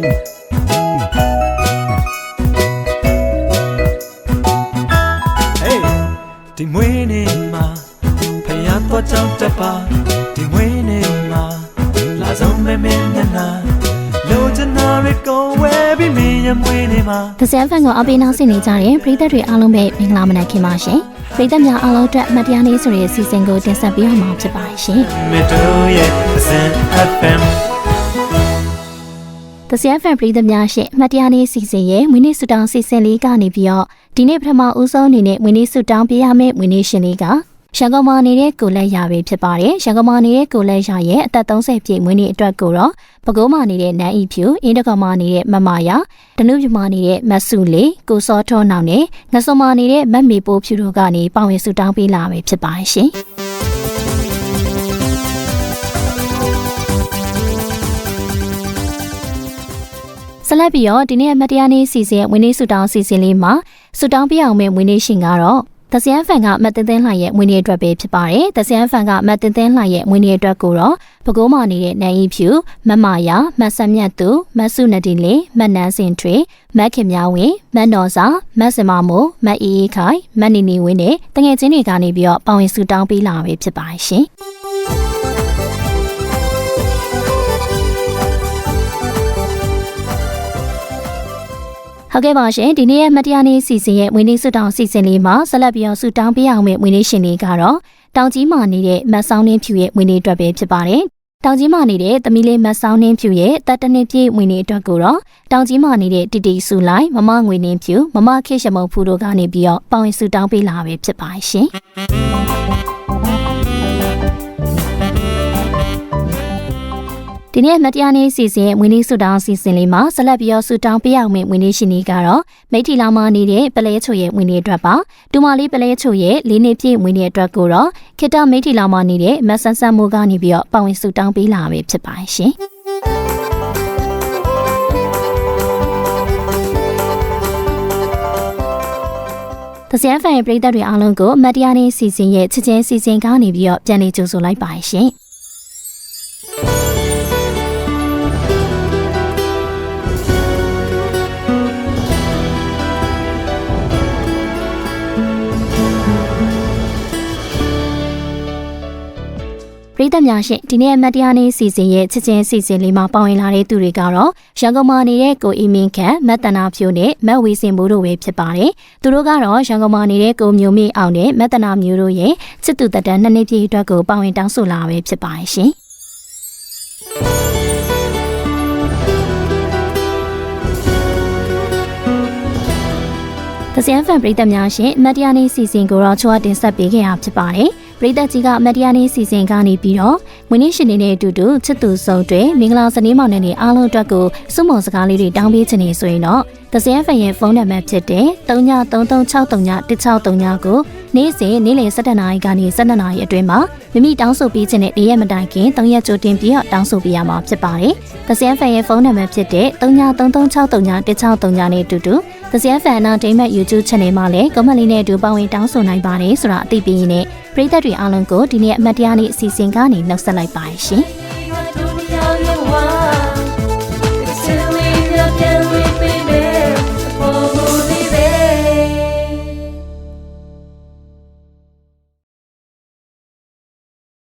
Hey ဒီမွေးနေ့မှာဖယားတော့ကြောင်းတပါဒီမွေးနေ့မှာလာဆုံးမဲမဲနနာလိုချင်တာတွေကိုဝဲပြီးမင်းရဲ့မွေးနေ့မှာ။ဒဇန်ဖန်ကိုအပေးနောက်ဆင်နေကြတဲ့ပရိသတ်တွေအားလုံးပဲမင်္ဂလာမနက်ခင်းပါရှင်။ပရိသတ်များအားလုံးအတွက်မတရားနေ့ဆိုတဲ့အစီအစဉ်ကိုတင်ဆက်ပေးအောင်မှာဖြစ်ပါတယ်ရှင်မတို့ရဲ့အစံ FM ။ ဒဇန်ဖန်ပရိသတ်များရှင်မတရားနေ့စီစဉ်ရဲ့မွေးနေ့ဆုတောင်းစီစဉ်လေးကနေပြီးတော့ဒီနေ့ပထမဦးဆုံးအနေနဲ့မွေးနေ့ဆုတောင်းပေးရမယ့်မွေးနေ့ရှင်လေးကရန်ကုန်မှာနေတဲ့ကိုလက်ရပဲဖြစ်ပါတယ်။ရန်ကုန်မှာနေတဲ့ကိုလက်ရရဲ့အသက်30ပြည့်မွေးနေ့အတွက်ကိုတော့ပဲခူးမှာနေတဲ့နန်းဤဖြူအင်းတကောင်မှာနေတဲ့မမယာဒနုပြမှာနေတဲ့မတ်စုလေးကိုစောထောနောင်နဲ့ငစုံမှာနေတဲ့မတ်မေပိုးဖြူတို့ကနေပါဝင်ဆုတောင်းပေးလာပဲဖြစ်ပါတယ်ရှင်။ ဆက်လက်ပြီးတော့ဒီနေ့မတရားနေ့စီစဉ်ဝင်းနေဆူတောင်းစီစဉ်လေးမှာဆူတောင်းပြအောင်မဲ့ဝင်းနေရှင်ကတော့သစယန်ဖန်ကမတ်တင်တင်လှရဲ့ဝင်းနေအတွက်ပဲဖြစ်ပါတယ်။သစယန်ဖန်ကမတ်တင်တင်လှရဲ့ဝင်းနေအတွက်ကိုတော့ပဲခူးမာနေတဲ့နိုင်ဤဖြူမမယာမတ်ဆမြတ်သူမတ်စုနဒီလေးမတ်နန်းစင်ထွေမတ်ခင်များဝင်မတ်တော်စာမတ်စမမိုးမတ်အေးအေးခိုင်မတ်နီနီဝင်းနဲ့တငယ်ချင်းတွေကနေပြီးတော့ပါဝင်ဆူတောင်းပေးလာပဲဖြစ်ပါတယ်ရှင်။ ဟုတ်ကဲ့ပါရှင်ဒီနေ့ရဲ့မတရားနေ့စီစဉ်ရဲ့ဝင်းနေစွတောင်းစီစဉ်လေးမှာဆက်လက်ပြီးတော့ဆူတောင်းပေးအောင်မယ့်ဝင်းနေရှင်လေးကတော့တောင်ကြီးမှာနေတဲ့မတ်ဆောင်းနှင်းဖြူရဲ့ဝင်းနေအတွက်ပဲဖြစ်ပါတယ်တောင်ကြီးမှာနေတဲ့သမီးလေးမတ်ဆောင်းနှင်းဖြူရဲ့တတ်တနစ်ပြည့်ဝင်နေအတွက်ကိုတော့တောင်ကြီးမှာနေတဲ့တီတီဆူလိုက်မမငွေနှင်းဖြူမမခေရှမုံဖူတို့ကနေပြီးတော့ပါဝင်ဆူတောင်းပေးလာပဲဖြစ်ပါရှင် ဒီနေ့မတရားနေ့စီစဉ်ဝင်းနေဆူတောင်းစီစဉ်လေးမှာဆက်လက်ပြီးတော့ဆူတောင်းပေးအောင်မယ့်ဝင်းနေရှင်ကြီးကတော့မိထီလာမှာနေတဲ့ပလဲချိုရဲ့ဝင်းနေအတွက်ပါတူမလေးပလဲချိုရဲ့လေးနှစ်ပြည့်ဝင်းနေအတွက်ကိုတော့ခေတ္တမိထီလာမှာနေတဲ့မဆန်းဆန်းမိုးကနေပြီးတော့ပါဝင်ဆူတောင်းပေးလာပဲဖြစ်ပါရှင်။သစရန်ဖန်ရဲ့ပရိသတ်တွေအားလုံးကိုမတ်တရားနေ့စီစဉ်ရဲ့ချစ်ချင်းစီစဉ်ကားနေပြီးတော့ပြန်လည်ကြိုဆိုလိုက်ပါရှင်။ ပရိသတ်များရှင်ဒီနေ့အမတ်တရားနေ့စီစဉ်ရဲ့ချစ်ချင်းစီစဉ်လေးမှာပါဝင်လာတဲ့သူတွေကတော့ရန်ကုန်မှာနေတဲ့ကိုအီမင်းခန့်မတ်တနာဖြိုးနဲ့မတ်ဝေစင်မိုးတို့ပဲဖြစ်ပါတယ်။သူတို့ကတော့ရန်ကုန်မှာနေတဲ့ကိုမျိုးမေအောင်နဲ့မတ်တနာမျိုးတို့ရဲ့ချစ်သူတက်တန်းနှစ်နှစ်ပြည့်အတွက်ကိုပါဝင်တောင်းဆိုလာပဲဖြစ်ပါတယ်ရှင်။သစယန်ဖန်ပရိသတ်များရှင်မတ်တရားနေ့စီစဉ်ကိုတော့ချောတင်ဆက်ပေးခဲ့တာဖြစ်ပါတယ်။ ပရိသတ်ကြီးကမတ်တရားနေ့စီစဉ်ကနေပြီးတော့ဝင်းနေရှင်နေနဲ့အတူတူချစ်သူဆုံးတွေမင်္ဂလာစနေမောင်နဲ့အားလုံးအတွက်ကိုစုမုံစကားလေးတွေတောင်းပေးချင်နေဆိုရင်တော့သစယန်ဖန်ရဲ့ဖုန်းနံပါတ်ဖြစ်တဲ့3933631639ကိုနေ့စဉ်နေ့လယ်7:00နာရီကနေ7:00နာရီအတွင်းမှာမိမိတောင်းဆိုပေးခြင်းနဲ့နေ့ရက်မတိုင်ခင်3ရက်ကြိုတင်ပြီးတော့တောင်းဆိုပေးရမှာဖြစ်ပါတယ်။သစယန်ဖန်ရဲ့ဖုန်းနံပါတ်ဖြစ်တဲ့3933631639နဲ့အတူတူ သစယန်ဖန်နာဒိမတ် YouTube Channel မှာလည်း comment လေးနဲ့အတူပါဝင်တောင်းဆိုနိုင်ပါတယ်ဆိုတာအသိပေးရင်းနဲ့ပရိသတ်တွေအားလုံးကိုဒီနေ့အမတ်တရားနေ့အစီအစဉ်ကနေနှုတ်ဆက်လိုက်ပါရှင်။